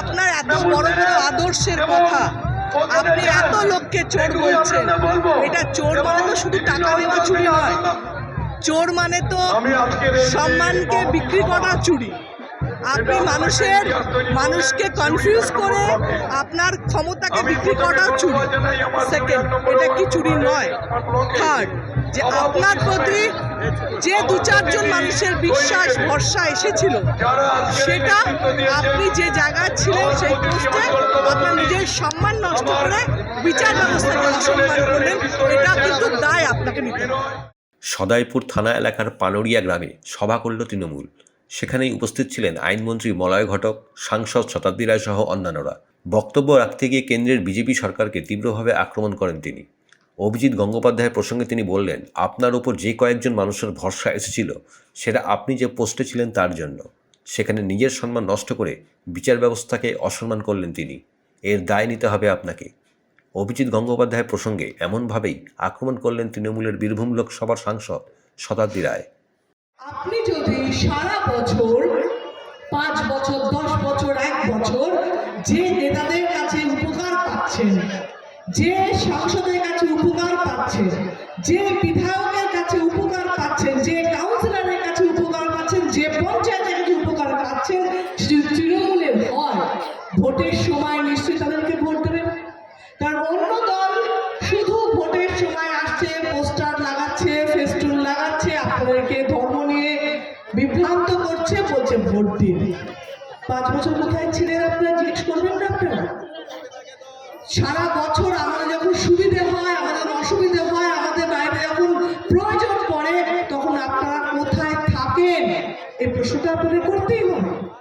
আপনার এত বড় বড় আদর্শের কথা। আপনি এত লোককে চোর বলছেন। এটা চোর মানে তো শুধু টাকা নেওয়া চুরি নয়। চোর মানে তো সম্মানকে বিক্রি করা চুরি। আপনি মানুষের মানুষকে কনফিউজ করে আপনার ক্ষমতাকে বিক্রি করাও চুরি। সেকেন্ড এটা কি চুরি নয়। থার্ড যে আপনার প্রতি যে দু চারজন মানুষের বিশ্বাস ভরসা এসেছিল সেটা আপনি যে জায়গায় ছিলেন সেই পোস্টে আপনার নিজের সম্মান নষ্ট করে বিচার ব্যবস্থাকে অসম্মান করলেন। এটা কিন্তু দায় আপনাকে নিতে সদাইপুর থানা এলাকার পানড়িয়া গ্রামে সভা করল তৃণমূল। সেখানেই উপস্থিত ছিলেন আইনমন্ত্রী মলয় ঘটক, সাংসদ শতাব্দী রায় সহ অন্যান্যরা। বক্তব্য রাখতে গিয়ে কেন্দ্রের বিজেপি সরকারকে তীব্রভাবে আক্রমণ করেন তিনি। অভিজিৎ গঙ্গোপাধ্যায়ের প্রসঙ্গে তিনি বললেন, আপনার ওপর যে কয়েকজন মানুষের ভরসা এসেছিল, সেটা আপনি যে পোস্টে ছিলেন তার জন্য। সেখানে নিজের সম্মান নষ্ট করে বিচার ব্যবস্থাকে অসম্মান করলেন তিনি। এর দায় নিতে হবে আপনাকে। অভিজিৎ গঙ্গোপাধ্যায়ের প্রসঙ্গে এমনভাবেই আক্রমণ করলেন তৃণমূলের বীরভূম লোকসভার সাংসদ শতাব্দী রায়। আপনি যদি সারা বছর, পাঁচ বছর, দশ বছর, এক বছর যে নেতাদের কাছে উপকার পাচ্ছেন, যে সাংসদের কাছে উপকার পাচ্ছেন, যে বিধায়কের কাছে উপকার পাচ্ছেন, যে কাউন্সিলরের কাছে উপকার পাচ্ছেন, যে পঞ্চায়েতের কাছে উপকার পাচ্ছেন তৃণমূলের হয়, ভোটের সময় নিশ্চয়ই তাদেরকে ভোট দেবেন। কারণ অন্য দল শুধু ভোটের সময় আসছে, পোস্টার বিভ্রান্ত করছে বলছে, ভোট দিন। পাঁচ বছর কোথায় ছিলেন আপনারা? জিজ্ঞেস করবেন না আপনারা? সারা বছর আমাদের যখন সুবিধে হয়, আমাদের অসুবিধে হয়, আমাদের বাইরে যখন প্রয়োজন পড়ে, তখন আপনারা কোথায় থাকেন? এই প্রশ্নটা আপনাদের করতেই হবে।